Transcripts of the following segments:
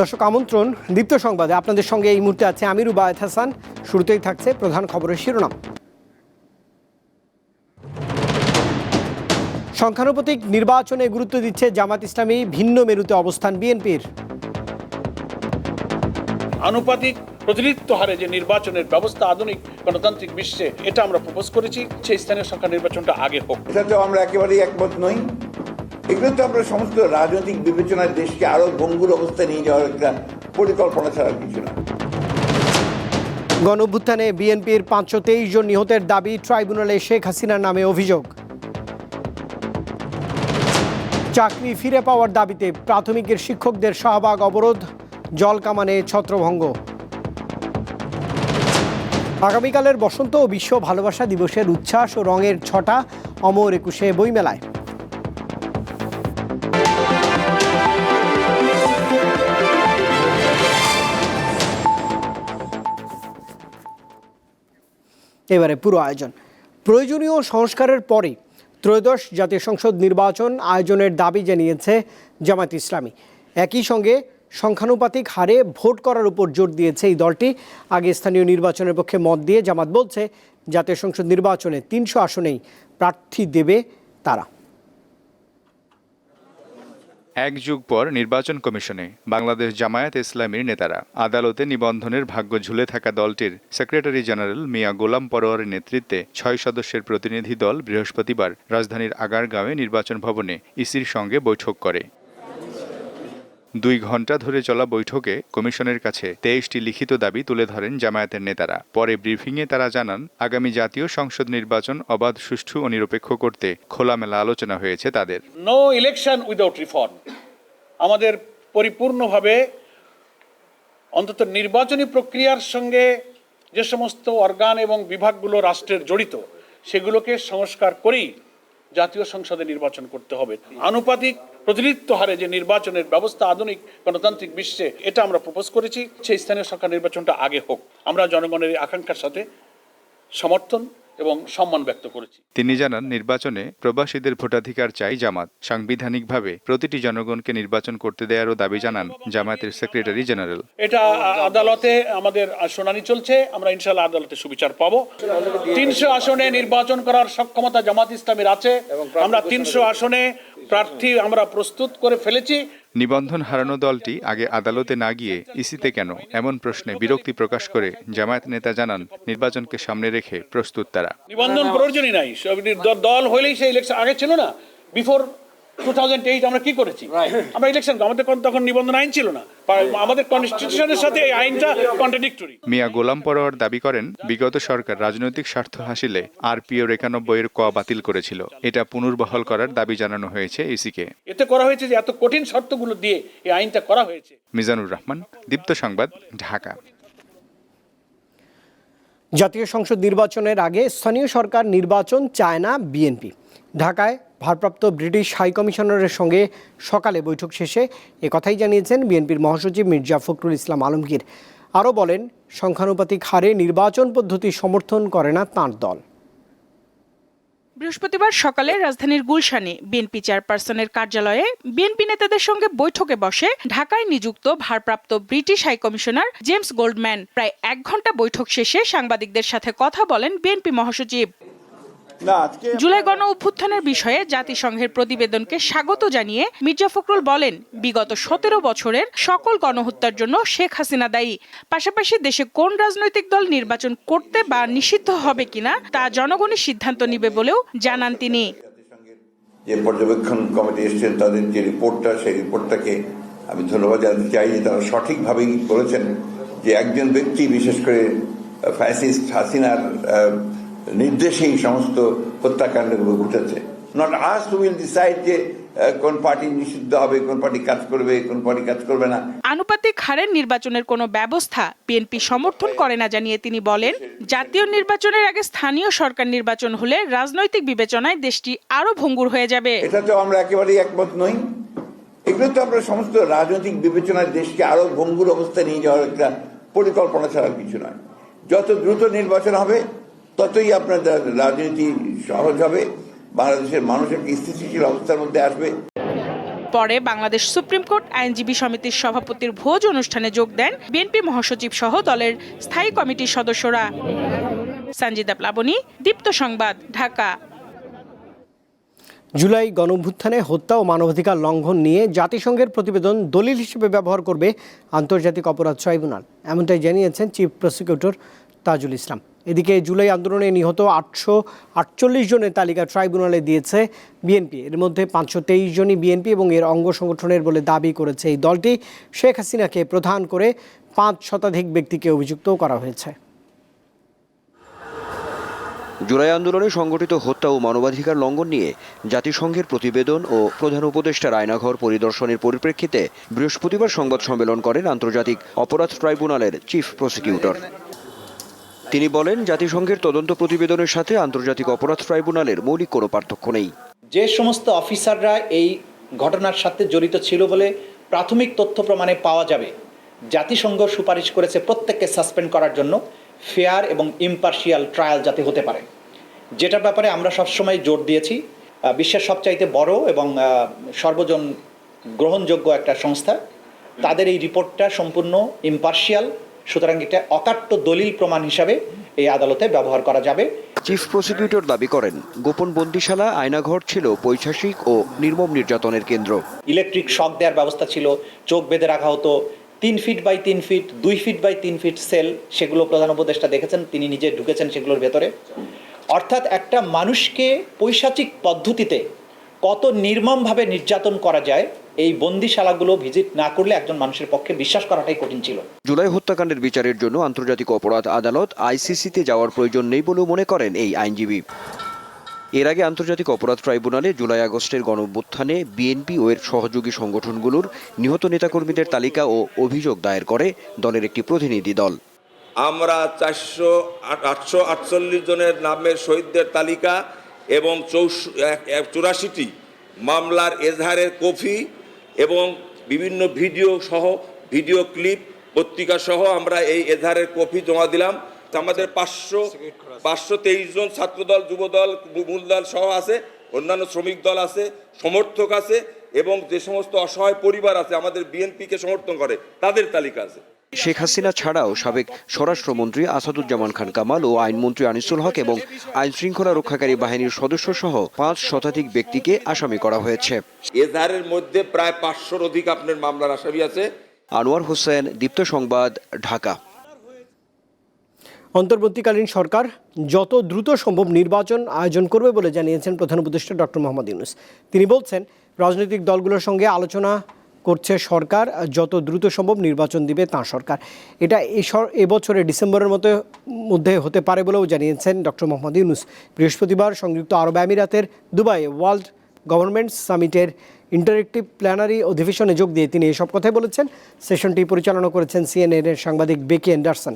দর্শক আমন্ত্রণ দীপ্ত সংবাদে। আপনাদের সঙ্গে এই মুহূর্তে আছে আমির উবায়ত হাসান। শুরুতেই থাকছে প্রধান খবরের শিরোনাম। সংখ্যানুপাতিক নির্বাচনে গুরুত্ব দিচ্ছে জামাত ইসলামী ভিন্ন মেরুতে অবস্থান বিএনপির। আনুপাতিক প্রতিনিধিত্ব হারে যে নির্বাচনের ব্যবস্থা আধুনিক গণতান্ত্রিক বিশ্বে এটা আমরা প্রপোজ করেছি সেই স্থানীয় সংখ্যা নির্বাচনটা আগে হোক। এটাতেও আমরা একেবারেই একমত নই। এগুলো তো আমরা সমস্ত রাজনৈতিক বিবেচনায় দেশকে আরও ভঙ্গুর অবস্থায় নিয়ে যাওয়ার একটা পরিকল্পনা ছাড়া কিছু না। গণ অভ্যুত্থানে বিএনপির পাঁচশো তেইশ জন নিহতের দাবি ট্রাইব্যুনালে শেখ হাসিনার নামে অভিযোগ। চাকরি ফিরে পাওয়ার দাবিতে প্রাথমিকের শিক্ষকদের শাহবাগ অবরোধ, জল কামানে ছত্রভঙ্গ। আগামীকালের বসন্ত ও বিশ্ব ভালোবাসা দিবসের উচ্ছ্বাস ও রঙের ছটা অমর একুশে বইমেলায়। এবারে পুরো আয়োজন। প্রয়োজনীয় সংস্কারের পরে ত্রয়োদশ জাতীয় সংসদ নির্বাচন আয়োজনের দাবি জানিয়েছে জামাত ইসলামী। একই সঙ্গে সংখ্যানুপাতিক হারে ভোট করার উপর জোর দিয়েছে এই দলটি। আগে স্থানীয় নির্বাচনের পক্ষে মত দিয়ে জামাত বলছে, জাতীয় সংসদ নির্বাচনে তিনশো আসনেই প্রার্থী দেবে তারা। এক যুগ পর নির্বাচন কমিশনে বাংলাদেশ জামায়াত ইসলামীর নেতারা আদালতে নিবন্ধনের ভাগ্য ঝুলে থাকা দলটির সেক্রেটারি জেনারেল মিয়া গোলাম পরোয়ারের নেতৃত্বে ছয় সদস্যের প্রতিনিধি দল বৃহস্পতিবার রাজধানীর আগারগাঁওয়ে নির্বাচন ভবনে ইসির সঙ্গে বৈঠক করে। দুই ঘণ্টা ধরে চলা বৈঠকে কমিশনের কাছে তেইশটি লিখিত দাবি তুলে ধরেন জামায়াতের নেতারা। পরে ব্রিফিংয়ে তারা জানান, আগামী জাতীয় সংসদ নির্বাচন অবাধ, সুষ্ঠু ও নিরপেক্ষ করতে খোলামেলা আলোচনা হয়েছে তাদের। নো ইলেকশন উইদাউট রিফর্ম আমাদের পরিপূর্ণভাবে অন্তত নির্বাচনী প্রক্রিয়ার সঙ্গে যে সমস্ত অর্গান এবং বিভাগগুলো রাষ্ট্রের জড়িত, সেগুলোকে সংস্কার করেই জাতীয় সংসদে নির্বাচন করতে হবে। আনুপাতিক প্রতিনিধিত্ব হারে যে নির্বাচনের ব্যবস্থা আধুনিক গণতান্ত্রিক বিশ্বে এটা আমরা প্রপোজ করেছি সেই স্থানীয় সরকার নির্বাচনটা আগে হোক। আমরা জনগণের আকাঙ্ক্ষার সাথে সমর্থন এবং সম্মান ব্যক্ত করেছি। তিনি জানান নির্বাচনে প্রবাসীদের ভোটাধিকার চাই জামাত। সাংবিধানিকভাবে প্রতিটি জনগণকে নির্বাচন করতে দেওয়ারও দাবি জানান জামায়াতের সেক্রেটারি জেনারেল। এটা আদালতে আমাদের শুনানি চলছে আমরা ইনশাল্লাহ আদালতে সুবিচার পাবো। তিনশো আসনে নির্বাচন করার সক্ষমতা জামাত ইসলামের আছে। আমরা তিনশো আসনে প্রার্থী আমরা প্রস্তুত করে ফেলেছি। নিবন্ধন হারানো দলটি আগে আদালতে না গিয়ে ইসিতে কেন? এমন প্রশ্নে বিরক্তি প্রকাশ করে জামায়াত নেতা জানান নির্বাচনকে সামনে রেখে প্রস্তুত তারা। নিবন্ধন প্রয়োজনই নাই। দল হলেই সেই ইলেকশন আগে ছিল না। বিফোর টু থাউজেন্ড এইট আমরা কি করেছি? আমরা ইলেকশন আমাদের তখন নিবন্ধন আইন ছিল না। আমাদের কনস্টিটিউশনের সাথে এই আইনটা কন্ট্রাডিক্টরি মিয়া গোলাম পরোয়ার দাবি করেন বিগত সরকার রাজনৈতিক স্বার্থ হাসিলে আরপিওর একানব্বই এর ক বাতিল করেছিল। এটা পুনর্বহাল করার দাবি জানানো হয়েছে ইসিকে এতে করা হয়েছে যে এত কঠিন শর্তগুলো দিয়ে এই আইনটা করা হয়েছে। মিজানুর রহমান দীপ্ত সংবাদ ঢাকা। জাতীয় সংসদ নির্বাচনের আগে স্থানীয় সরকার নির্বাচন চায় না বিএনপি। ঢাকায় ভারপ্রাপ্ত ব্রিটিশ হাইকমিশনারের সঙ্গে সকালে বৈঠক শেষে একথাই জানিয়েছেন বিএনপির মহাসচিব মির্জা ফখরুল ইসলাম আলমগীর। আরও বলেন, সংখ্যানুপাতিক হারে নির্বাচন পদ্ধতি সমর্থন করে না তাঁর দল। বৃহস্পতিবার সকালে রাজধানীর গুলশানে বিএনপি চেয়ারপারসনের কার্যালয়ে বিএনপি নেতাদের সঙ্গে বৈঠকে বসে ঢাকায় নিযুক্ত ভারপ্রাপ্ত ব্রিটিশ হাইকমিশনার জেমস গোল্ডম্যান প্রায় এক ঘণ্টা বৈঠক শেষে সাংবাদিকদের সাথে কথা বলেন বিএনপি মহাসচিব। জুলাই গণ অভ্যুত্থানের বিষয়ে জাতিসংঘের প্রতিবেদনকে স্বাগত জানিয়ে মির্জা ফখরুল বলেন বিগত সতেরো বছরের সকল গণহত্যার জন্য শেখ হাসিনা দায়ী। পাশাপাশি দেশে কোন রাজনৈতিক দল নির্বাচন করতে বা নিষিদ্ধ হবে কিনা তা জনগণই সিদ্ধান্ত নিবে বলেও জানান তিনি। যে পর্যবেক্ষণ কমিটি এসেছেন তাদের যে রিপোর্টটা সেই রিপোর্টটাকে আমি ধন্যবাদ জানাতে চাই যে তারা সঠিকভাবেই করেছেন যে একজন ব্যক্তি বিশেষ করে ফ্যাসিস্ট হাসিনার নির্দেশেই সমস্ত হত্যাকাণ্ডগুলো ঘটেছে। নট আস উইল ডিসাইড যে কোন পার্টি নিষিদ্ধ হবে কোন পার্টি কাজ করবে কোন পার্টি কাজ করবে না। আনুপাতিক হারের নির্বাচনের কোনো ব্যবস্থা বিএনপি সমর্থন করে না জানিয়ে তিনি বলেন জাতীয় নির্বাচনের আগে স্থানীয় সরকার নির্বাচন হলে রাজনৈতিক বিবেচনায় দেশটি আরও ভঙ্গুর হয়ে যাবে। এটা তো আমরা একেবারেই একমত নই। এগুলো তো আমরা সমস্ত রাজনৈতিক বিবেচনায় দেশকে আরও ভঙ্গুর অবস্থায় নিয়ে যাওয়ার একটা পরিকল্পনা ছাড়া কিছু নয়। যত দ্রুত নির্বাচন হবে ততই আপনার রাজনীতি সহজ হবে বাংলাদেশের মানুষ একটা স্থিতিশীল অবস্থার মধ্যে আসবে। পরে বাংলাদেশ সুপ্রিম কোর্ট আইনজীবী সমিতির সভাপতির ভোজ অনুষ্ঠানে যোগ দেন বিএনপি মহাসচিব সহ দলের স্থায়ী কমিটির সদস্যরা। সঞ্জিদা প্লাবনী দীপ্ত সংবাদ ঢাকা। জুলাই গণভ্যুত্থানে হত্যা ও মানবাধিকার লঙ্ঘন নিয়ে জাতিসংঘের প্রতিবেদন দলিল হিসেবে ব্যবহার করবে আন্তর্জাতিক অপরাধ ট্রাইব্যুনাল। এমনটাই জানিয়েছেন চিফ প্রসিকিউটর তাজুল ইসলাম। এদিকে জুলাই আন্দোলনে নিহত আটশো আটচল্লিশ জনের তালিকা ট্রাইব্যুনালে দিয়েছে বিএনপি। এর মধ্যে পাঁচশো তেইশ জনই বিএনপি এবং এর অঙ্গ সংগঠনের বলে দাবি করেছে এই দলটি। শেখ হাসিনাকে প্রধান করে পাঁচ শতাধিক ব্যক্তিকে অভিযুক্ত করা হয়েছে। জুলাই আন্দোলনে সংগঠিত হত্যা ও মানবাধিকার লঙ্ঘন নিয়ে জাতিসংঘের প্রতিবেদন ও প্রধান উপদেষ্টার আয়নাঘর পরিদর্শনের পরিপ্রেক্ষিতে বৃহস্পতিবার সংবাদ সম্মেলন করেন আন্তর্জাতিক অপরাধ ট্রাইব্যুনালের চিফ প্রসিকিউটর। তিনি বলেন, জাতিসংঘের তদন্ত প্রতিবেদনের সাথে আন্তর্জাতিক অপরাধ ট্রাইব্যুনালের মৌলিক কোনো পার্থক্য নেই। যে সমস্ত অফিসাররা এই ঘটনার সাথে জড়িত ছিল বলে প্রাথমিক তথ্য প্রমাণে পাওয়া যাবে, জাতিসংঘ সুপারিশ করেছে প্রত্যেককে সাসপেন্ড করার জন্য ফেয়ার এবং ইম্পার্শিয়াল ট্রায়াল যাতে হতে পারে। যেটার ব্যাপারে আমরা সবসময় জোর দিয়েছি। বিশ্বের সবচাইতে বড় এবং সর্বজন গ্রহণযোগ্য একটা সংস্থা। তাদের এই রিপোর্টটা সম্পূর্ণ ইম্পার্শিয়াল। সুতরাং এটা অকাট্য দলিল প্রমাণ হিসাবে এই আদালতে ব্যবহার করা যাবে। চিফ প্রসিকিউটর দাবি করেন গোপন বন্দিশালা আয়নাঘর ছিল পৈশাসিক ও নির্মম নির্যাতনের কেন্দ্র। ইলেকট্রিক শক দেওয়ার ব্যবস্থা ছিল চোখ বেঁধে রাখা হতো তিন ফিট বাই তিন ফিট দুই ফিট বাই তিন ফিট সেল সেগুলো প্রধান উপদেষ্টা দেখেছেন তিনি নিজে ঢুকেছেন সেগুলোর ভেতরে। অর্থাৎ একটা মানুষকে পৈশাচিক পদ্ধতিতে কত নির্মমভাবে নির্যাতন করা যায় এই বন্দিশালাগুলো ভিজিট না করলে একজন মানুষের পক্ষে বিশ্বাস করাটাই কঠিন ছিল। জুলাই হত্যাকাণ্ডের বিচারের জন্য আন্তর্জাতিক অপরাধ আদালত আইসিসিতে যাওয়ার প্রয়োজন নেই বলেও মনে করেন এই আইনজীবী। এর আগে আন্তর্জাতিক অপরাধ ট্রাইব্যুনালে জুলাই আগস্টের গণঅভ্যুত্থানে বিএনপি ও এর সহযোগী সংগঠনগুলোর নিহত নেতাকর্মীদের তালিকা ও অভিযোগ দায়ের করে দলের একটি প্রতিনিধি দল। আমরা চারশো আটশো আটচল্লিশ জনের নামের শহীদদের তালিকা এবং চৌষ চুরাশিটি মামলার এজাহারের কপি এবং বিভিন্ন ভিডিও সহ, ভিডিও ক্লিপ, পত্রিকা সহ আমরা এই এধারের কপি জমা দিলাম। আমাদের পাঁচশো পাঁচশো তেইশ জন ছাত্রদল, যুবদল মূল দল সহ আছে, অন্যান্য শ্রমিক দল আছে, সমর্থক আছে এবং যে সমস্ত অসহায় পরিবার আছে, আমাদের বিএনপিকে সমর্থন করে, তাদের তালিকা আছে। শেখ হাসিনা ছাড়াও সাবেক স্বরাষ্ট্রমন্ত্রী আসাদুজ্জামান খান কামাল ও আইনমন্ত্রী আনিসুল হক এবং আইন শৃঙ্খলা রক্ষাকারী বাহিনীর সদস্য সহ পাঁচ শতাধিক ব্যক্তিকে আসামি করা হয়েছে। এজাহারের মধ্যে প্রায় পাঁচশোর অধিক আপনার মামলার আসামি আছে। আনোয়ার হোসেন দীপ্ত সংবাদ ঢাকা। অন্তর্বর্তীকালীন সরকার যত দ্রুত সম্ভব নির্বাচন আয়োজন করবে বলে জানিয়েছেন প্রধান উপদেষ্টা ডক্টর মোহাম্মদ ইউনুস। তিনি বলছেন রাজনৈতিক দলগুলোর সঙ্গে আলোচনা করছে সরকার, যত দ্রুত সম্ভব নির্বাচন দিবে তাঁর সরকার। এটা এবছরে ডিসেম্বরের মতো, মধ্যে হতে পারে বলেও জানিয়েছেন ডক্টর মোহাম্মদ ইউনুস। বৃহস্পতিবার সংযুক্ত আরব আমিরাতের দুবাই ওয়ার্ল্ড গভর্নমেন্ট সামিটের ইন্টারেক্টিভ প্ল্যানারি অধিবেশনে যোগ দিয়ে তিনি এসব কথাই বলেছেন। সেশনটি পরিচালনা করেছেন সিএনএর সাংবাদিক বেকি অ্যান্ডারসন।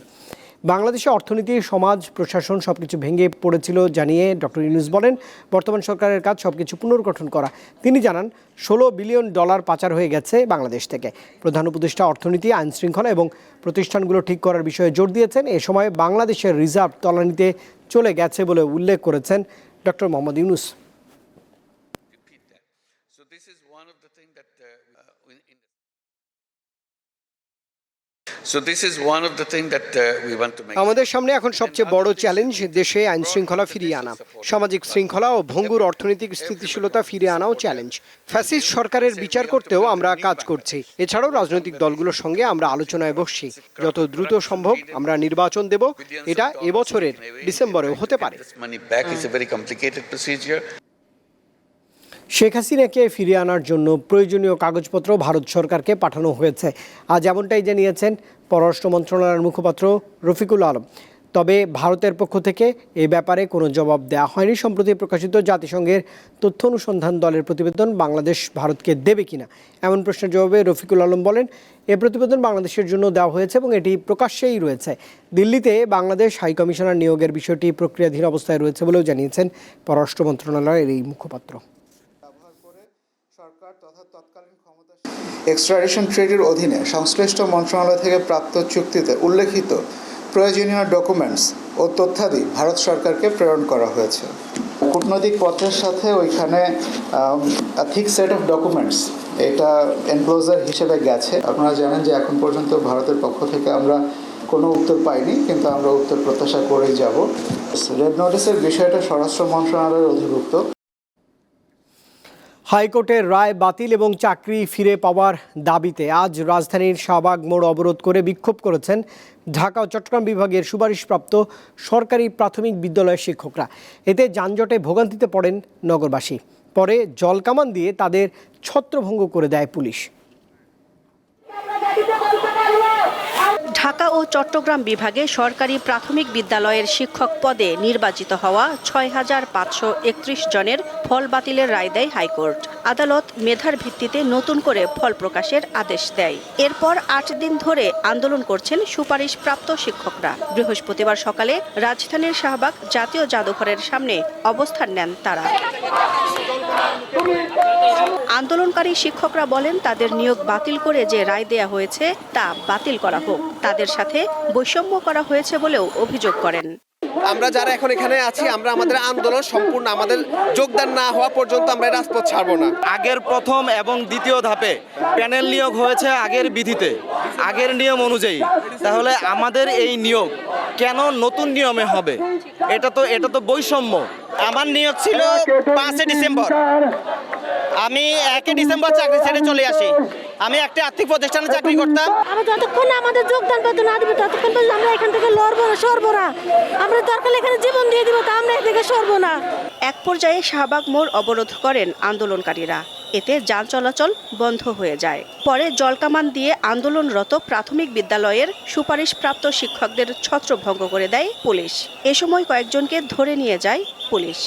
বাংলাদেশে অর্থনীতি, সমাজ, প্রশাসন সবকিছু ভেঙে পড়েছিল জানিয়ে ডক্টর ইউনুস বলেন, বর্তমান সরকারের কাজ সবকিছু পুনর্গঠন করা। তিনি জানান, ষোলো বিলিয়ন ডলার পাচার হয়ে গেছে বাংলাদেশ থেকে। প্রধান উপদেষ্টা অর্থনীতি আইন শৃঙ্খলা এবং প্রতিষ্ঠানগুলো ঠিক করার বিষয়ে জোর দিয়েছেন। এ সময় বাংলাদেশের রিজার্ভ তলানিতে চলে গেছে বলে উল্লেখ করেছেন ডক্টর মোহাম্মদ ইউনুস। আমাদের সামনে এখন সবচেয়ে বড় চ্যালেঞ্জ দেশে আইন শৃঙ্খলা ফিরিয়ে আনা সামাজিক শৃঙ্খলা ও ভঙ্গুর অর্থনৈতিক স্থিতিশীলতা ফিরিয়ে আনাও চ্যালেঞ্জ ফ্যাসিস্ট সরকারের বিচার করতেও আমরা কাজ করছি। এছাড়াও রাজনৈতিক দলগুলোর সঙ্গে আমরা আলোচনায় বসছি। যত দ্রুত সম্ভব আমরা নির্বাচন দেব। এটা এবছরের ডিসেম্বরেও হতে পারে। শেখ হাসিনাকে ফিরিয়ে আনার জন্য প্রয়োজনীয় কাগজপত্র ভারত সরকারকে পাঠানো হয়েছে। আজ এমনটাই জানিয়েছেন পররাষ্ট্র মন্ত্রণালয়ের মুখপাত্র রফিকুল আলম। তবে ভারতের পক্ষ থেকে এ ব্যাপারে কোনো জবাব দেওয়া হয়নি, সম্প্রতি প্রকাশিত জাতিসংঘের তথ্য অনুসন্ধান দলের প্রতিবেদন বাংলাদেশ ভারতকে দেবে কিনা এমন প্রশ্নের জবাবে রফিকুল আলম বলেন, এ প্রতিবেদন বাংলাদেশের জন্য দেওয়া হয়েছে এবং এটি প্রকাশ্যেই রয়েছে। দিল্লিতে বাংলাদেশ হাই কমিশনার নিয়োগের বিষয়টি প্রক্রিয়াধীন অবস্থায় রয়েছে বলেও জানিয়েছেন পররাষ্ট্র মন্ত্রণালয়ের এই মুখপাত্র। এক্সট্রাডিশন ট্রেডির অধীনে সংশ্লিষ্ট মন্ত্রণালয় থেকে প্রাপ্ত চুক্তিতে উল্লেখিত প্রয়োজনীয় ডকুমেন্টস ও তথ্যাদি ভারত সরকারকে প্রেরণ করা হয়েছে। কূটনৈতিক পত্রের সাথে ওইখানে থিক সেট অফ ডকুমেন্টস এটা এনক্লোজার হিসেবে গেছে। আপনারা জানেন যে এখন পর্যন্ত ভারতের পক্ষ থেকে আমরা কোনো উত্তর পাইনি, কিন্তু আমরা উত্তর প্রত্যাশা করেই যাব। রেড নোটিসের বিষয়টা স্বরাষ্ট্র মন্ত্রণালয়ের অধিভুক্ত। হাইকোর্টের রায় বাতিল এবং চাকরি ফিরে পাওয়ার দাবিতে আজ রাজধানীর শাহবাগ মোড় অবরোধ করে বিক্ষোভ করেছেন ঢাকা ও চট্টগ্রাম বিভাগের সুপারিশপ্রাপ্ত সরকারি প্রাথমিক বিদ্যালয়ের শিক্ষকরা। এতে যানজটে ভোগান্তিতে পড়েন নগরবাসী। পরে জলকামান দিয়ে তাদের ছত্রভঙ্গ করে দেয় পুলিশ। ঢাকা ও চট্টগ্রাম বিভাগে সরকারি প্রাথমিক বিদ্যালয়ের শিক্ষক পদে নির্বাচিত হওয়া ছয় হাজার পাঁচশো একত্রিশ জনের ফল বাতিলের রায় দেয় হাইকোর্ট। আদালত মেধার ভিত্তিতে নতুন করে ফল প্রকাশের আদেশ দেয়। এরপর আট দিন ধরে আন্দোলন করছেন সুপারিশপ্রাপ্ত শিক্ষকরা। বৃহস্পতিবার সকালে রাজধানীর শাহবাগ জাতীয় জাদুঘরের সামনে অবস্থান নেন তারা। আন্দোলনকারী শিক্ষকরা বলেন তাদের নিয়োগ বাতিল করে যে রায় দেয়া হয়েছে তা বাতিল করা হোক। তাদের সাথে বৈষম্য করা হয়েছে বলেও অভিযোগ করেন। আমরা যারা এখন এখানে আছি আমরা আমাদের আন্দোলন সম্পূর্ণ আমাদের যোগদান না হওয়া পর্যন্ত আমরা রাজপথ ছাড়বো না। আগের প্রথম এবং দ্বিতীয় ধাপে প্যানেল নিয়োগ হয়েছে আগের বিধিতে আগের নিয়ম অনুযায়ী। তাহলে আমাদের এই নিয়োগ কেন নতুন নিয়মে হবে? এটা তো এটা তো বৈষম্য। আমার নিয়োগ ছিল পাঁচই ডিসেম্বর। আমি একই ডিসেম্বর চাকরি ছেড়ে চলে আসি। আমি একটা আর্থিক প্রতিষ্ঠানে চাকরি করতাম। আমরা যতক্ষণ আমাদের যোগদান পেতে না দিবে ততক্ষণ পর্যন্ত আমরা এখান থেকে লড়বো না সরবো না। আমরা দরকার এখানে জীবন দিয়ে দিব তা আমরা এদিকে সরবো না। এক পর্যায়ে শাহবাগ মোড় অবরোধ করেন আন্দোলনকারীরা। এতে যান চলাচল বন্ধ হয়ে যায়। পরে জলকামান দিয়ে আন্দোলনরত প্রাথমিক বিদ্যালয়ের সুপারিশপ্রাপ্ত শিক্ষকদের ছত্রভঙ্গ করে দেয় পুলিশ। এ সময় কয়েকজনকে ধরে নিয়ে যায় পুলিশ।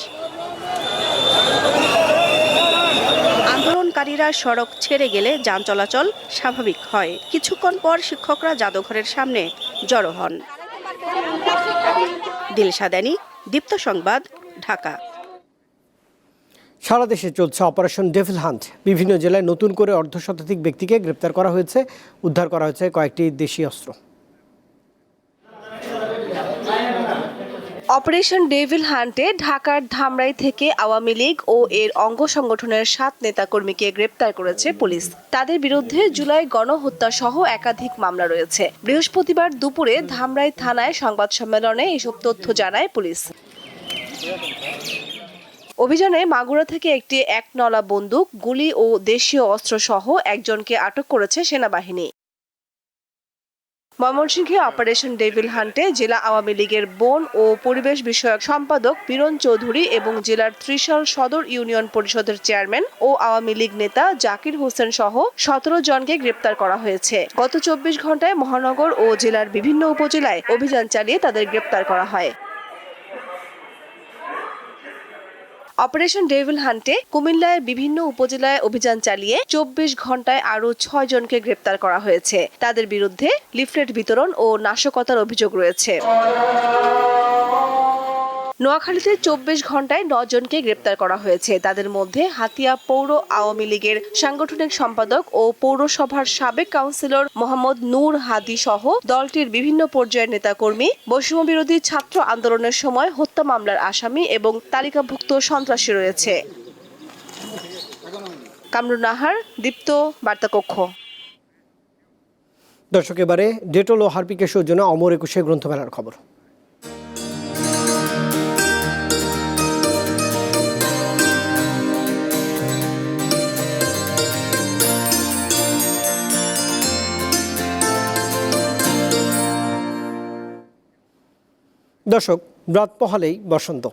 আন্দোলনকারীরা সড়ক ছেড়ে গেলে যান চলাচল স্বাভাবিক হয়। কিছুক্ষণ পর শিক্ষকরা জাদুঘরের সামনে জড়ো হন। দিলশাদানি দীপ্ত সংবাদ, ঢাকা। সারা দেশে চলছে অপারেশন ডেভিল হান্ট। বিভিন্ন জেলায় নতুন করে অর্ধশতাধিক ব্যক্তিকে গ্রেপ্তার করা হয়েছে, উদ্ধার করা হয়েছে কয়েকটি দেশি অস্ত্র। অপারেশন ডেভিল হান্টে ঢাকার ধামরাই থেকে আওয়ামী লীগ ও এর অঙ্গ সংগঠনের সাত নেতাকর্মীকে গ্রেপ্তার করেছে পুলিশ। তাদের বিরুদ্ধে জুলাই গণহত্যা সহ একাধিক মামলা রয়েছে। বৃহস্পতিবার দুপুরে ধামরাই থানায় সংবাদ সম্মেলনে এসব তথ্য জানায় পুলিশ। অভিযানে মাগুরা থেকে একটি এক নলা বন্দুক, গুলি ও দেশীয় অস্ত্র সহ একজনকে আটক করেছে সেনাবাহিনী। ময়মনসিংহে অপারেশন ডেভিল হান্টে জেলা আওয়ামী লীগের বন ও পরিবেশ বিষয়ক সম্পাদক বীরন চৌধুরী এবং জেলার ত্রিশাল সদর ইউনিয়ন পরিষদের চেয়ারম্যান ও আওয়ামী লীগ নেতা জাকির হোসেন সহ সতেরো জনকে গ্রেপ্তার করা হয়েছে। গত চব্বিশ ঘন্টায় মহানগর ও জেলার বিভিন্ন উপজেলায় অভিযান চালিয়ে তাদের গ্রেপ্তার করা হয়। অপারেশন ডেভিল হান্টে কুমিল্লার বিভিন্ন উপজেলায় অভিযান চালিয়ে চব্বিশ ঘন্টায় আরও ছয় জনকে গ্রেপ্তার করা হয়েছে। তাদের বিরুদ্ধে লিফলেট বিতরণ ও নাশকতার অভিযোগ রয়েছে। নোয়াখালীতে চব্বিশ ঘন্টায় জনকে গ্রেপ্তার করা হয়েছে। তাদের মধ্যে হাতিয়া পৌর আওয়ামী লীগের সাংগঠনিক সম্পাদক ও পৌরসভার সাবেক কাউন্সিলর মোহাম্মদ নূর হাদি সহ দলটির বিভিন্ন পর্যায়ের নেতাকর্মী, বৈষম্য বিরোধী ছাত্র আন্দোলনের সময় হত্যা মামলার আসামি এবং তালিকাভুক্ত সন্ত্রাসী রয়েছে। কামরুন নাহার, দীপ্ত বার্তাকক্ষ। দর্শক, এবারে ডেটল ও হারপিকের সৌজন্য অমর একুশে গ্রন্থমেলার খবর। দর্শক, রাত পহালেই বসন্ত।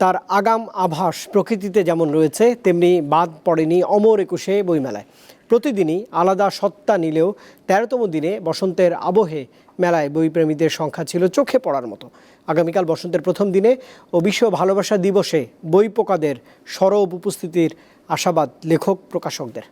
তার আগাম আভাস প্রকৃতিতে যেমন রয়েছে, তেমনি বাদ পড়েনি অমর একুশে বইমেলায়। প্রতিদিনই আলাদা সত্তা নিলেও তেরোতম দিনে বসন্তের আবহে মেলায় বইপ্রেমীদের সংখ্যা ছিল চোখে পড়ার মতো। আগামীকাল বসন্তের প্রথম দিনে ও বিশ্ব ভালোবাসা দিবসে বই পোকাদের সরব উপস্থিতির আশাবাদ লেখক প্রকাশকদের।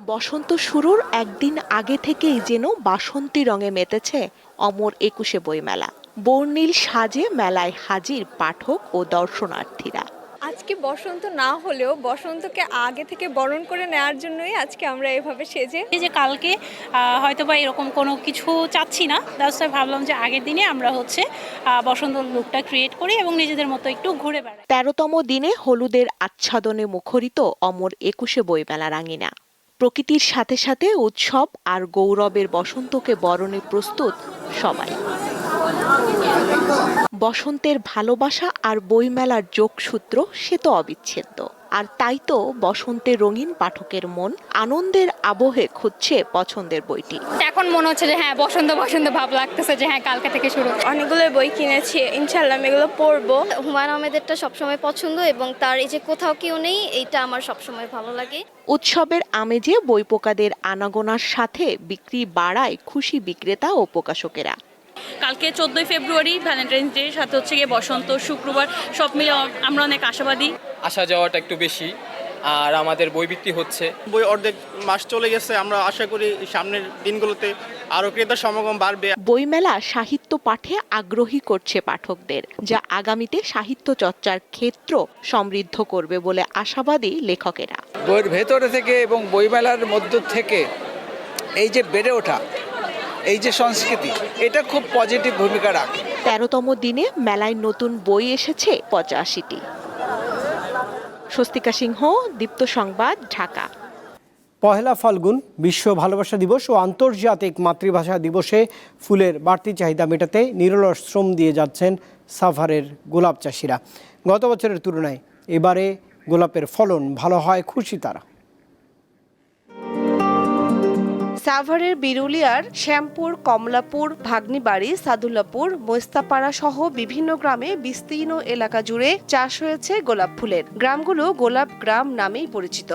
বসন্ত শুরুর একদিন আগে থেকেই যেন বাসন্তী রঙে মেতেছে অমর একুশে বইমেলা। বর্ণিল সাজে মেলায় হাজির পাঠক ও দর্শনার্থীরা। আজকে বসন্ত না হলেও বসন্তকে আগে থেকে বরণ করে নেওয়ার জন্যই আজকে আমরা এভাবে সেজে এই যে কালকে হয়তো বা এরকম কোনো কিছু চাচ্ছি না। দ্যাটস ভাবলাম যে আগের দিনে আমরা হচ্ছে বসন্ত লুকটা ক্রিয়েট করি এবং নিজেদের মতো একটু ঘুরে বেড়াই। তেরোতম দিনে হলুদের আচ্ছাদনে মুখরিত অমর একুশে বইমেলা রাঙিনা। প্রকৃতির সাথে সাথে উৎসব আর গৌরবের বসন্তকে বরণে প্রস্তুত সবাই। বসন্তের ভালোবাসা আর বইমেলার যোগসূত্র সে তো অবিচ্ছেদ্য। আর তাই তো বসন্তের রঙিন পাঠকের মন আনন্দের আবহে খুঁজছে পছন্দের বইটি। এখন মনে হচ্ছে যে হ্যাঁ বসন্ত বসন্ত ভাব লাগতেছে যে হ্যাঁ কালকে থেকে শুরু। অনেকগুলো বই কিনেছি ইনশাল্লাহ আমি এগুলো পড়ব। হুমায়ুন আহমেদেরটা সবসময় পছন্দ এবং তার এই যে কোথাও কেউ নেই এইটা আমার সবসময় ভালো লাগে। উৎসবের আমেজে বই পোকাদের আনাগোনার সাথে বিক্রি বাড়ায় খুশি বিক্রেতা ও প্রকাশকেরা কালকে চোদ্দোই ফেব্রুয়ারি ভ্যালেন্টাইন্স ডে সাথে হচ্ছে গিয়ে বসন্ত শুক্রবার সব মিলে আমরা অনেক আশাবাদী। আসা যাওয়াটা একটু বেশি আর আমাদের বই বিক্রি হচ্ছে। বই অর্ধেক মাস চলে গেছে আমরা আশা করি সামনের দিনগুলোতে আরও ক্রেতার সমাগম বাড়বে। বইমেলা সাহিত্য পাঠে আগ্রহী করছে পাঠকদের যা আগামীতে সাহিত্য চর্চার ক্ষেত্র সমৃদ্ধ করবে বলে আশাবাদী লেখকেরা। বইয়ের ভেতরে থেকে এবং বইমেলার মধ্য থেকে এই যে বেড়ে ওঠা এই যে সংস্কৃতি এটা খুব পজিটিভ ভূমিকা রাখে। তেরোতম দিনে মেলায় নতুন বই এসেছে পঁচাশিটি। স্বস্তিকা সিংহ দীপ্ত সংবাদ ঢাকা। পহেলা ফাল্গুন বিশ্ব ভালোবাসা দিবস ও আন্তর্জাতিক মাতৃভাষা দিবসে ফুলের বাড়তি চাহিদা মেটাতে নিরলস শ্রম দিয়ে যাচ্ছেন সাভারের গোলাপ চাষিরা। গত বছরের তুলনায় এবারে গোলাপের ফলন ভালো হয় খুশি তারা। সাভারের বিরুলিয়ার শ্যামপুর, কমলাপুর, ভাগ্নিবাড়ি, সাদুল্লাপুর, মোস্তাপাড়া সহ বিভিন্ন গ্রামে বিস্তীর্ণ এলাকা জুড়ে চাষ হয়েছে গোলাপ ফুলের। গ্রামগুলো গোলাপ গ্রাম নামেই পরিচিত।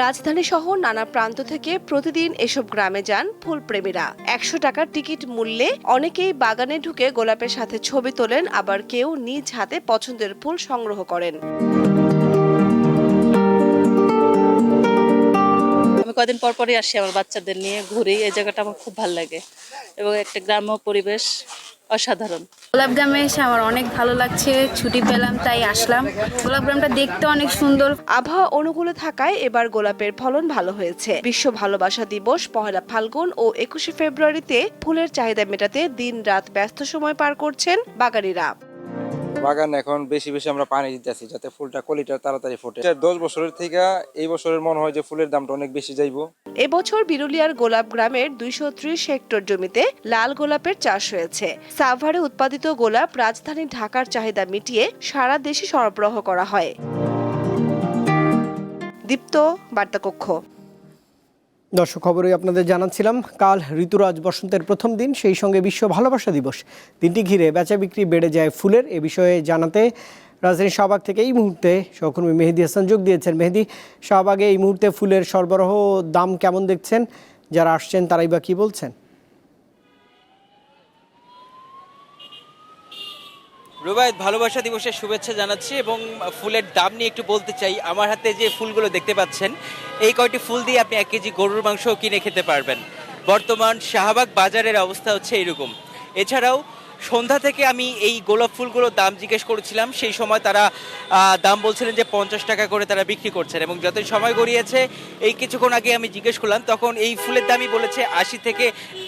রাজধানী সহ নানা প্রান্ত থেকে প্রতিদিন এসব গ্রামে যান ফুলপ্রেমীরা। একশো টাকার টিকিট মূল্যে অনেকেই বাগানে ঢুকে গোলাপের সাথে ছবি তোলেন, আবার কেউ নিজ হাতে পছন্দের ফুল সংগ্রহ করেন। আমি কদিন পর পরই আসি আমার বাচ্চাদের নিয়ে ঘুরি, এই জায়গাটা আমার খুব ভালো লাগে। এবং একটা গ্রাম্য পরিবেশ অসাধারণ। গোলাপগ্রামে এসে আমার অনেক ভালো লাগছে ছুটি পেলাম তাই আসলাম। গোলাপগ্রামটা দেখতে অনেক সুন্দর। আবহাওয়া অনুকূলে থাকায় এবার গোলাপের ফলন ভালো হয়েছে। বিশ্ব ভালোবাসা দিবস পহেলা ফাল্গুন ও একুশে ফেব্রুয়ারিতে ফুলের চাহিদা মেটাতে দিন রাত ব্যস্ত সময় পার করছেন বাগানিরা। বাগান এখন বেশি বেশি আমরা পানি দিতেছি যাতে ফুলটা কোয়ালিটা তাড়াতাড়ি ফোটে। দশ বছরের থেকে এই বছরের মনে হয় যে ফুলের দামটা অনেক বেশি যাইবো। এবছর বিরুলিয়ার গোলাপ গ্রামের দুইশো ত্রিশ হেক্টর জমিতে লাল গোলাপের চাষ হয়েছে। সাভারে উৎপাদিত গোলাপ রাজধানী ঢাকার চাহিদা মিটিয়ে সারা দেশে সরবরাহ করা হয়। দীপ্ত বার্তাকক্ষ। দর্শক খবরে আপনাদের জানাচ্ছিলাম, কাল ঋতুরাজ বসন্তের প্রথম দিন, সেই সঙ্গে বিশ্ব ভালোবাসা দিবস। দিনটি ঘিরে বেচা বিক্রি বেড়ে যায় ফুলের, এ বিষয়ে জানাতে রাজধানী শাহবাগ থেকে এই মুহূর্তে সহকর্মী মেহেদি হাসান যোগ দিয়েছেন। মেহেদি, শাহবাগে এই মুহূর্তে ফুলের সরবরাহ দাম কেমন দেখছেন? যারা আসছেন তারাই বা কী বলছেন? রুবায়ত, ভালোবাসা দিবসের শুভেচ্ছা জানাচ্ছি এবং ফুলের দাম নিয়ে একটু বলতে চাই। আমার হাতে যে ফুলগুলো দেখতে পাচ্ছেন, এই কয়টি ফুল দিয়ে আপনি এক কেজি গরুর মাংস কিনে খেতে পারবেন। বর্তমান শাহবাগ বাজারের অবস্থা হচ্ছে এরকম। এছাড়াও সন্ধ্যা থেকে আমি এই গোলাপ ফুলগুলোর দাম জিজ্ঞেস করেছিলাম, সেই সময় তারা দাম বলছিলেন যে পঞ্চাশ টাকা করে তারা বিক্রি করছেন এবং যতই সময় গড়িয়েছে, এই কিছুক্ষণ আগে আমি জিজ্ঞেস করলাম, তখন এই ফুলের দামই বলেছে আশি থেকে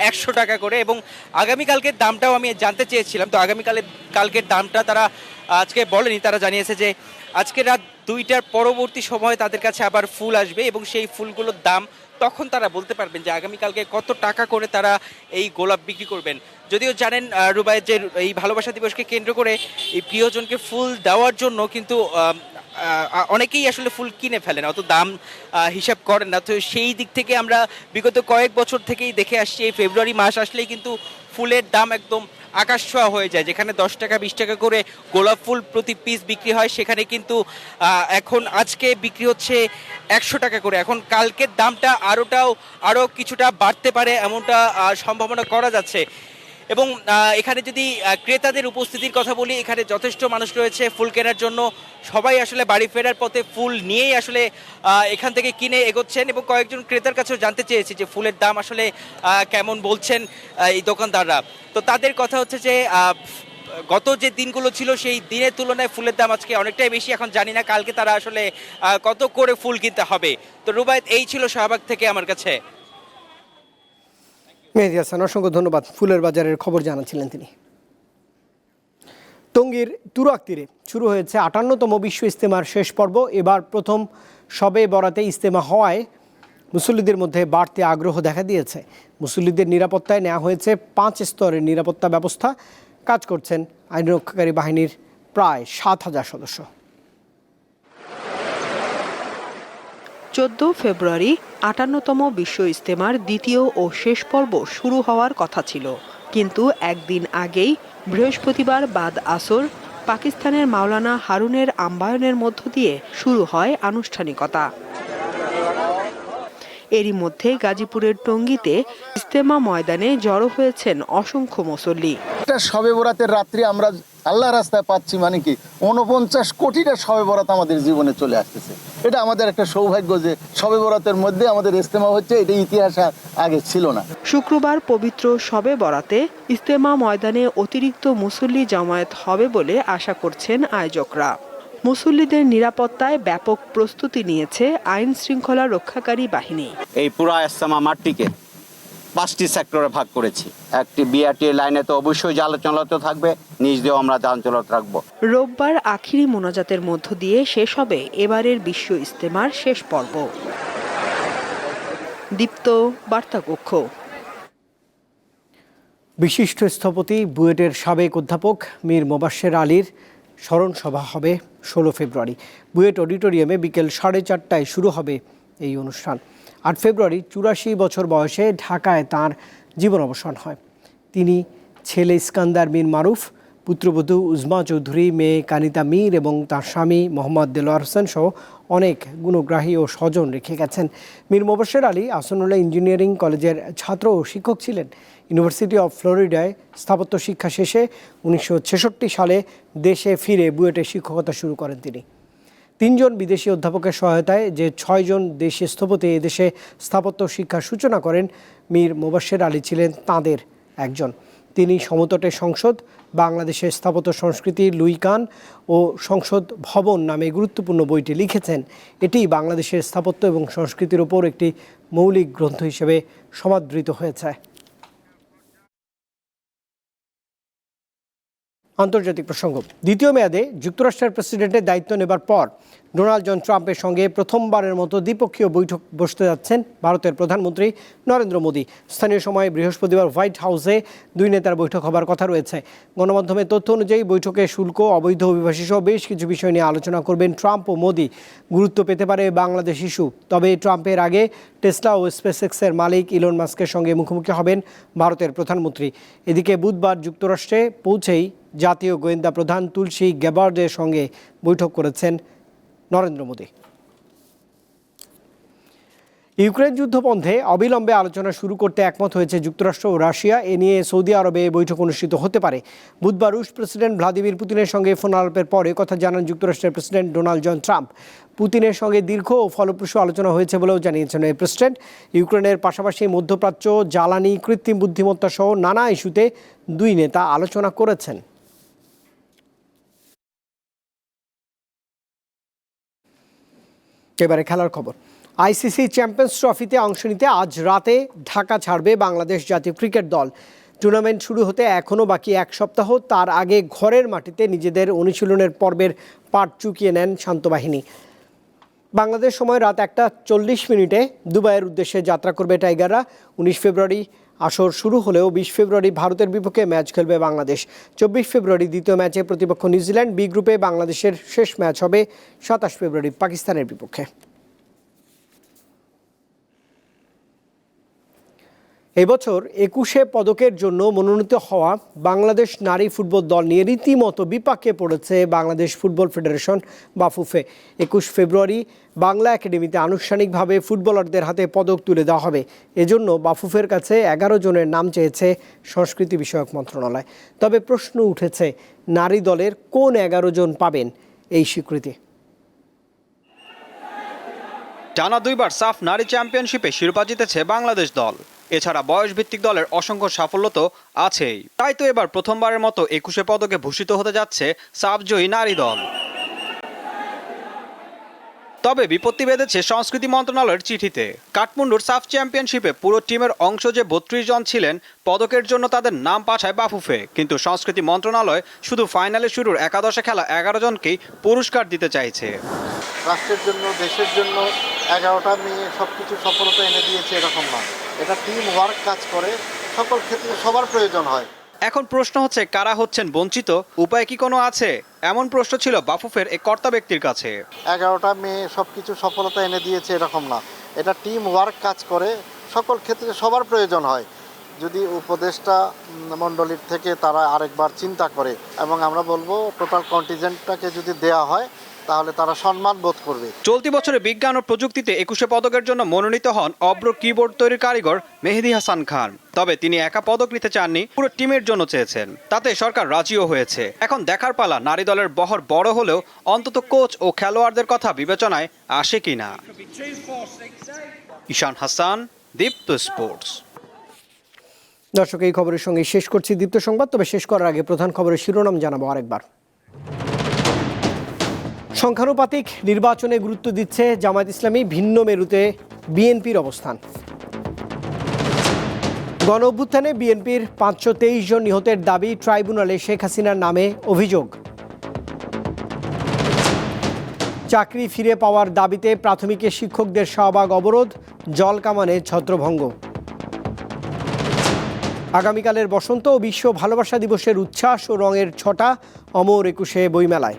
একশো টাকা করে এবং আগামীকালকের দামটাও আমি জানতে চেয়েছিলাম। তো আগামীকালের কালকের দামটা তারা আজকে বলেনি, তারা জানিয়েছে যে আজকে রাত দুইটার পরবর্তী সময় তাদের কাছে আবার ফুল আসবে এবং সেই ফুলগুলোর দাম তখন তারা বলতে পারবেন যে আগামীকালকে কত টাকা করে তারা এই গোলাপ বিক্রি করবেন। যদিও জানেন আহ, রুবায়ের যে এই ভালোবাসা দিবসকে কেন্দ্র করে এই প্রিয়জনকে ফুল দেওয়ার জন্য কিন্তু অনেকেই আসলে ফুল কিনে ফেলেন অত দাম হিসাব করেন না। তো সেই দিক থেকে আমরা বিগত কয়েক বছর থেকেই দেখে আসছি এই ফেব্রুয়ারি মাস আসলেই কিন্তু ফুলের দাম একদম আকাশ ছোঁয়া হয়ে যায়। যেখানে দশ টাকা বিশ টাকা করে গোলাপ ফুল প্রতি পিস বিক্রি হয় সেখানে কিন্তু এখন আজকে বিক্রি হচ্ছে একশো টাকা করে। এখন কালকের দামটা আরোটাও আরও কিছুটা বাড়তে পারে এমনটা সম্ভাবনা করা যাচ্ছে। এবং এখানে যদি ক্রেতাদের উপস্থিতির কথা বলি, এখানে যথেষ্ট মানুষ রয়েছে ফুল কেনার জন্য। সবাই আসলে বাড়ি ফেরার পথে ফুল নিয়েই আসলে এখান থেকে কিনে এগোচ্ছেন এবং কয়েকজন ক্রেতার কাছেও জানতে চেয়েছি যে ফুলের দাম আসলে কেমন বলছেন এই দোকানদাররা। তো তাদের কথা হচ্ছে যে গত যে দিনগুলো ছিল সেই দিনের তুলনায় ফুলের দাম আজকে অনেকটাই বেশি। এখন জানি না কালকে তারা আসলে কত করে ফুল কিনতে হবে। তো রুবায়ত, এই ছিল শাহবাগ থেকে আমার কাছে। মেহেদি হাসান, অসংখ্য ধন্যবাদ ফুলের বাজারের খবর জানাচ্ছিলেন তিনি। টঙ্গীর তুরাক তীরে শুরু হয়েছে আটান্নতম বিশ্ব ইস্তেমার শেষ পর্ব। এবার প্রথম সবে বরাতে ইস্তেমা হওয়ায় মুসল্লিদের মধ্যে বাড়তি আগ্রহ দেখা দিয়েছে। মুসল্লিদের নিরাপত্তায় নেওয়া হয়েছে পাঁচ স্তরের নিরাপত্তা ব্যবস্থা। কাজ করছেন আইনরক্ষাকারী বাহিনীর প্রায় সাত হাজার সদস্য। চোদ্দ ফেব্রুয়ারি আটান্নতম বিশ্ব ইজতেমার দ্বিতীয় ও শেষ পর্ব শুরু হওয়ার কথা ছিল। কিন্তু একদিন আগেই বৃহস্পতিবার বাদ আসর পাকিস্তানের মাওলানা হারুনের আম্বায়নের মধ্য দিয়ে শুরু হয় আনুষ্ঠানিকতা। এরই মধ্যে গাজীপুরের টঙ্গীতে ইস্তেমা ময়দানে জড়ো হয়েছেন অসংখ্য মুসল্লি। শবে বরাতের রাত্রি আমরা আল্লাহ রাস্তায় পাচ্ছি মানে কি উনপঞ্চাশ কোটিটা শবে বরাত আমাদের জীবনে চলে আসতেছে। এটা আমাদের একটা সৌভাগ্য যে শবে বরাতের মধ্যে আমাদের ইস্তেমা হচ্ছে এটা ইতিহাস আর আগে ছিল না। শুক্রবার পবিত্র শবে বরাতে ইস্তেমা ময়দানে অতিরিক্ত মুসল্লি জামায়াত হবে বলে আশা করছেন আয়োজকরা। মুসল্লিদের নিরাপত্তায় ব্যাপক প্রস্তুতি নিয়েছে আইন শৃঙ্খলা রক্ষাকারী বাহিনী। এই পুরা ইস্তেমা মাঠটিকে পাঁচটি সেক্টরে ভাগ করেছি। একটি বিআরটি লাইনে তো অবশ্যই যান চলাচল থাকবে নিজ দিয়েও আমরা যান চলাচল রাখব রোববার আখিরি মোনাজাতের মধ্য দিয়ে শেষ হবে এবারের বিশ্ব ইস্তেমার শেষ পর্ব। দীপ্ত বার্তাকক্ষ। বিশিষ্ট স্থপতি বুয়েটের সাবেক অধ্যাপক মীর মোবাশ্বের আলীর স্মরণ সভা হবে ষোলো ফেব্রুয়ারি। বুয়েট অডিটোরিয়ামে বিকেল সাড়ে চারটায় শুরু হবে এই অনুষ্ঠান। আট ফেব্রুয়ারি চুরাশি বছর বয়সে ঢাকায় তার জীবন অবসান হয়। তিনি ছেলে ইস্কান্দার মীর মারুফ, পুত্রবধূ উজমা চৌধুরী, মেয়ে কানিতা মীর এবং তার স্বামী মোহাম্মদ দেলোয়ার হোসেন সহ অনেক গুণগ্রাহী ও স্বজন রেখে গেছেন। মীর মোবাশ্বের আলী আসনুল্লাহ ইঞ্জিনিয়ারিং কলেজের ছাত্র ও শিক্ষক ছিলেন। ইউনিভার্সিটি অফ ফ্লোরিডায় স্থাপত্য শিক্ষা শেষে উনিশশো ছেষট্টি সালে দেশে ফিরে বুয়েটে শিক্ষকতা শুরু করেন তিনি। তিনজন বিদেশি অধ্যাপকের সহায়তায় যে ছয়জন দেশি স্থপতি এদেশে স্থাপত্য শিক্ষার সূচনা করেন, মীর মোবাশ্বের আলী ছিলেন তাঁদের একজন। তিনি সমতটে সংসদ, বাংলাদেশের স্থাপত্য সংস্কৃতি লুইকান ও সংসদ ভবন নামে গুরুত্বপূর্ণ বইটি লিখেছেন। এটি বাংলাদেশের স্থাপত্য এবং সংস্কৃতির ওপর একটি মৌলিক গ্রন্থ হিসেবে সমাদৃত হয়েছে। আন্তর্জাতিক প্রসঙ্গ। দ্বিতীয় মেয়াদে যুক্তরাষ্ট্রের প্রেসিডেন্টের দায়িত্ব নেবার পর ডোনাল্ড জন ট্রাম্পের সঙ্গে প্রথমবারের মতো দ্বিপক্ষীয় বৈঠক বসতে যাচ্ছেন ভারতের প্রধানমন্ত্রী নরেন্দ্র মোদী। স্থানীয় সময় বৃহস্পতিবার হোয়াইট হাউসে দুই নেতার বৈঠক হবার কথা রয়েছে। গণমাধ্যমের তথ্য অনুযায়ী বৈঠকে শুল্ক, অবৈধ অভিবাসী সহ বেশ কিছু বিষয় নিয়ে আলোচনা করবেন ট্রাম্প ও মোদী। গুরুত্ব পেতে পারে বাংলাদেশ ইস্যু। তবে ট্রাম্পের আগে টেসলা ও স্পেসএক্সের মালিক ইলন মাস্কের সঙ্গে মুখোমুখি হবেন ভারতের প্রধানমন্ত্রী। এদিকে বুধবার যুক্তরাষ্ট্রে পৌঁছেই জাতীয় গোয়েন্দা প্রধান তুলসী গ্যাবার্ডের সঙ্গে বৈঠক করেছেন নরেন্দ্র মোদী। ইউক্রেন যুদ্ধ বন্ধে অবিলম্বে আলোচনা শুরু করতে একমত হয়েছে যুক্তরাষ্ট্র ও রাশিয়া। এ নিয়ে সৌদি আরবে বৈঠক অনুষ্ঠিত হতে পারে। বুধবার রুশ প্রেসিডেন্ট ভ্লাদিমির পুতিনের সঙ্গে ফোন আলাপের পরে কথা জানান যুক্তরাষ্ট্রের প্রেসিডেন্ট ডোনাল্ড জন ট্রাম্প। পুতিনের সঙ্গে দীর্ঘ ও ফলপ্রসূ আলোচনা হয়েছে বলেও জানিয়েছেন এই প্রেসিডেন্ট। ইউক্রেনের পাশাপাশি মধ্যপ্রাচ্য, জ্বালানি, কৃত্রিম বুদ্ধিমত্তা সহ নানা ইস্যুতে দুই নেতা আলোচনা করেছেন। এবারে খেলার খবর। আইসিসি চ্যাম্পিয়ন্স ট্রফিতে অংশ নিতে আজ রাতে ঢাকা ছাড়বে বাংলাদেশ জাতীয় ক্রিকেট দল। টুর্নামেন্ট শুরু হতে এখনও বাকি এক সপ্তাহ, তার আগে ঘরের মাটিতে নিজেদের অনুশীলনের পর্বের পাট চুকিয়ে নেন শান্তবাহিনী বাংলাদেশ সময় রাত একটা চল্লিশ মিনিটে দুবাইয়ের উদ্দেশ্যে যাত্রা করবে টাইগাররা। উনিশ ফেব্রুয়ারি আসর শুরু হলেও বিশ ফেব্রুয়ারি ভারতের বিপক্ষে ম্যাচ খেলবে বাংলাদেশ। চব্বিশ ফেব্রুয়ারি দ্বিতীয় ম্যাচে প্রতিপক্ষ নিউজিল্যান্ড, বি গ্রুপে বাংলাদেশের শেষ ম্যাচ হবে সাতাশ ফেব্রুয়ারি পাকিস্তানের বিপক্ষে। এবছর একুশে পদকের জন্য মনোনীত হওয়া বাংলাদেশ নারী ফুটবল দল নিয়ে রীতিমতো বিপাকে পড়েছে বাংলাদেশ ফুটবল ফেডারেশন বাফুফে। একুশ ফেব্রুয়ারি বাংলা একাডেমিতে আনুষ্ঠানিকভাবে ফুটবলারদের হাতে পদক তুলে দেওয়া হবে। এজন্য বাফুফের কাছে এগারো জনের নাম চেয়েছে সংস্কৃতি বিষয়ক মন্ত্রণালয়। তবে প্রশ্ন উঠেছে, নারী দলের কোন এগারো জন পাবেন? এই স্বীকৃতি। টানা দুইবার সাফ নারী চ্যাম্পিয়নশিপে শিরোপা জিতেছে বাংলাদেশ দল। এছাড়া বয়সভিত্তিক দলের অসংখ্য সাফল্য তো আছেই। তাই তো এবার প্রথমবারের মতো একুশে পদকে ভূষিত হতে যাচ্ছে সাফজয়ী নারী দল। তবে বিপত্তি বেঁধেছে সংস্কৃতি মন্ত্রণালয়ের চিঠিতে। কাঠমান্ডুর সাফ চ্যাম্পিয়নশিপে পুরো টিমের অংশ যে বত্রিশ জন ছিলেন পদকের জন্য তাদের নাম পাঠায় বাফুফে। কিন্তু সংস্কৃতি মন্ত্রণালয় শুধু ফাইনালে শুরুর একাদশে খেলা এগারো জনকেই পুরস্কার দিতে চাইছে। রাষ্ট্রের জন্য দেশের জন্য এগারোটা মেয়ে সব কিছু সফলতা এনে দিয়েছে এরকম নয় এটা টিম ওয়ার্ক কাজ করে সকল ক্ষেত্রে সবার প্রয়োজন হয়। এখন প্রশ্ন হচ্ছে কারা হচ্ছেন বঞ্চিত? উপায় কি কোনো আছে? এমন প্রশ্ন ছিল বাফুফের এক কর্তা ব্যক্তির কাছে। এগারোটা মেয়ে সব কিছু সফলতা এনে দিয়েছে এরকম না। এটা টিম ওয়ার্ক কাজ করে, সকল ক্ষেত্রে সবার প্রয়োজন হয়। যদি উপদেষ্টা মণ্ডলীর থেকে তারা আরেকবার চিন্তা করে, এবং আমরা বলব টোটাল কন্টিজেন্টটাকে যদি দেয়া হয় তাহলে তারা সম্মান বোধ করবে। চলতি বছরে বিজ্ঞান ও প্রযুক্তিতে একুশে পদকের জন্য মনোনীত হন অব্র কিবোর্ড তৈরির কারিগর মেহেদি হাসান খান। তবে তিনি একা পদক নিতে চাননি পুরো টিমের জন্য চেয়েছেন। তাতে সরকার রাজিও হয়েছে। এখন দেখার পালা নারী দলের বহর বড় হলেও অন্তত কোচ ও খেলোয়াড়দের কথা বিবেচনায় আসে কিনা। ঈশান হাসান দীপ্ত স্পোর্টস। দর্শক এই খবরের সঙ্গে শেষ করছি দীপ্ত সংবাদ তবে শেষ করার আগে প্রধান খবরের শিরোনাম জানাব আরেকবার। সংখ্যানুপাতিক নির্বাচনে গুরুত্ব দিচ্ছে জামায়াত ইসলামী ভিন্ন মেরুতে বিএনপির অবস্থান। গণ অভ্যুত্থানে বিএনপির পাঁচশো তেইশ জন নিহতের দাবি ট্রাইব্যুনালে শেখ হাসিনার নামে অভিযোগ। চাকরি ফিরে পাওয়ার দাবিতে প্রাথমিকের শিক্ষকদের শাহবাগ অবরোধ, জল কামানে ছত্রভঙ্গ। আগামীকালের বসন্ত ও বিশ্ব ভালোবাসা দিবসের উচ্ছ্বাস ও রঙের ছটা অমর একুশে বইমেলায়।